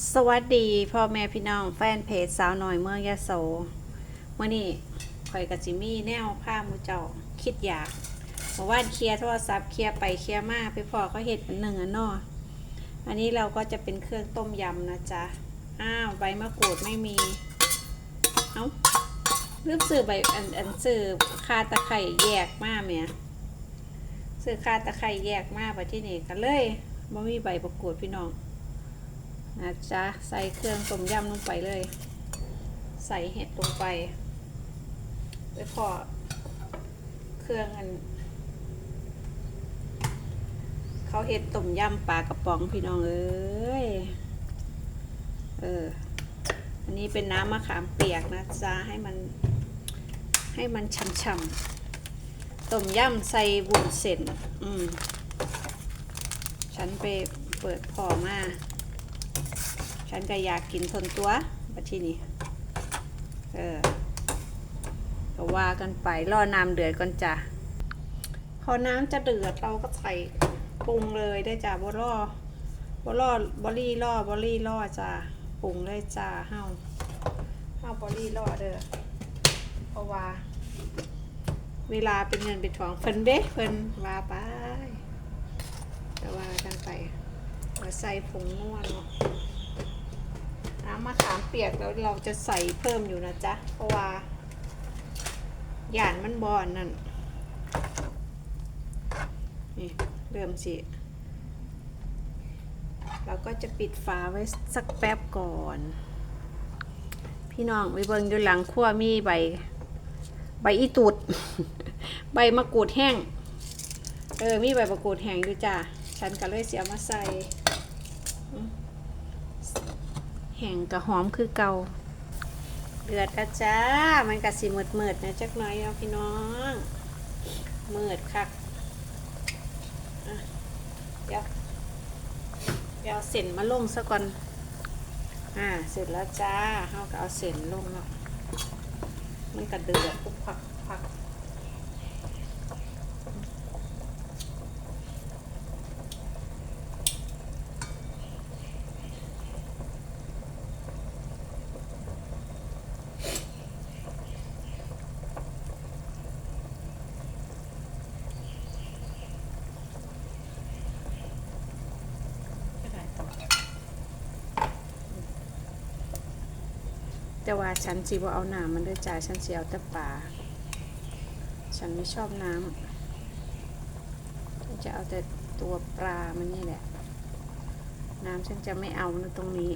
สวัสดีพ่อแม่พี่น้องแฟนเพจสาวหน่อยเมืองยะโสเมื่อนี้ข่อยกับจิมี่แนวผ้ามูเจ้าคิดอยากเมื่อวานเคลียร์โทรศัพท์เคลียร์ไปเคลียร์มาไปพอเขาเห็ดอันหนึ่งอันนออันนี้เราก็จะเป็นเครื่องต้มยำนะจ๊ะอ้าวใบมะกรูดไม่มีเอ้าเริ่มซื้อใบอันอันซื้อคาตะไคร่แยกมาเมียซื้อคาตะไคร่แยกมาไปที่นี่กันเลยบ่มีใบมะกรูดพี่น้อง นะจ๊ะใส่เครื่องต้มยำลงไปเลย ใส่เห็ดลงไปไปพอเครื่องอันเขาเห็ดต้มยำปลากระป๋องพี่น้องเอ้ยเอออันนี้เป็นน้ำมะขามเปียกนะจ๊ะให้มันให้มันช่ำๆต้มยำใส่บุญเส้นอืมฉันไปเปิดพอมา ฉันก็อยากกินทนตัวบัดที่นี่เออก็ว่ากันไปรอน้ำเดือดก่อนจ้ะพอน้ำจะเดือดเราก็ใส่ปรุงเลยได้จ้ะบ่รอบ่รอบอรี่รอบอรี่รอจ้ะปรุงเลยจ้ะเฮาเฮาบอรี่รอเด้อเพราะว่า เวลาเป็นเงินเป็นทองเพิ่นเด้เพิ่นว่าไปก็ว่ากันไปว่าใส่ผงนวดเนาะ มะขามเปียกแล้วเราจะใส่เพิ่มอยู่นะจ๊ะ เพราะว่าหยานมันบอนนั่น นี่เริ่มสิ เราก็จะปิดฝาไว้สักแป๊บก่อน พี่น้องไปเบิ่งอยู่หลังครัวมีใบ ใบอีตูด ใบมะกรูดแห้ง เออ มีใบมะกรูดแห้งอยู่จ้ะ ฉันก็เลยเสียมาใส่ แห้งกะหอมคือเก่าเดือดแล้วจ้า มันกะสิมืดมืดๆนะจักน่อยเอาพี่น้องมืดคักอะเดี๋ยวเดี๋ยวเอาเส้นมาลงซะก่อน อ่า เสร็จแล้วจ้าเฮาก็เอาเส้นลงแล้วมันกะเดือดปุ๊บพักพัก แต่ว่าฉันสิบ่เอาน้ำมันด้วยจ่าฉันเสิเอาแต่ปลาฉันไม่ชอบน้ำจะเอาแต่ตัวปลามันนี่แหละ น้ำฉันจะไม่เอานะตรงนี้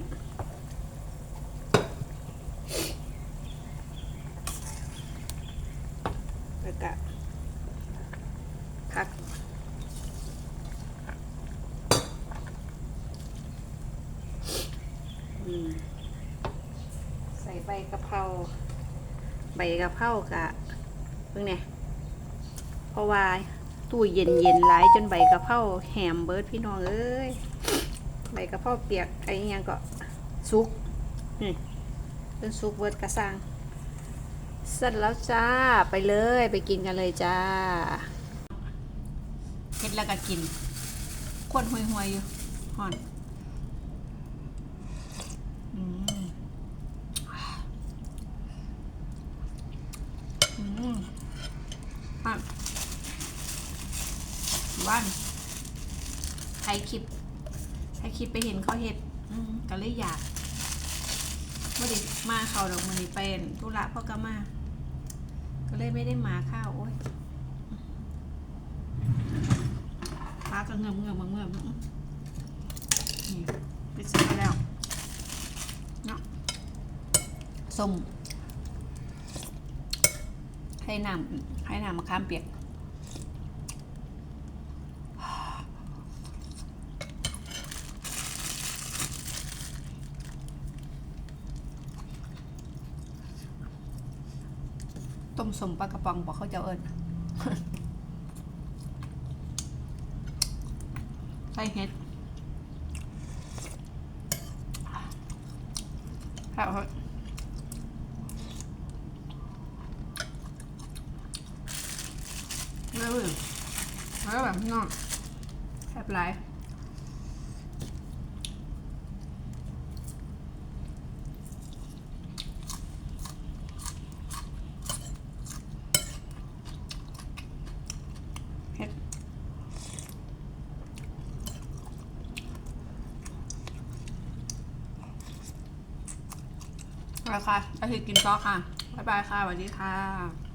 แล้วก็พัก อืม ใส่ใบ กะเพราใบกะเพรากะเพิ่งเนี่ยเพราะว่าตู้เย็นเย็นหลายจนใบกะเพราแหมเบิร์ดพี่น้องเอ้ยใบกะเพราเปียกไอ้ยังก็ซุกนี่เป็นซุกเบิร์ดกระซังเสร็จแล้วจ้าไปเลยไปกินกันเลยจ้าเฮ็ดแล้วก็กินควนห่วยๆอยู่ห่อน อืม อืมอะ ว่านใครคลิปใครคลิปไปเห็นเขาเห็ดก็เลยอยากเมื่อดีมาเขาดอกมือนี้เป็นธุระพ่อก็มา ก็เลยไม่ได้มาข้าวโอ๊ยปลาก็เงือบเงือบเงือบเงือบนี่ไปซื้อมาแล้วเนาะส้มให้น้ำให้น้ำมะขามเปียก ต้มสมปลากระป๋องบอกเขาเจ้าเอิญใส่เห็ดครับแล้วเลยแล้วแบบนอกแคบไร ไปค่ะอาทิตย์กินต่อค่ะ บ๊ายบายค่ะสวัสดีค่ะ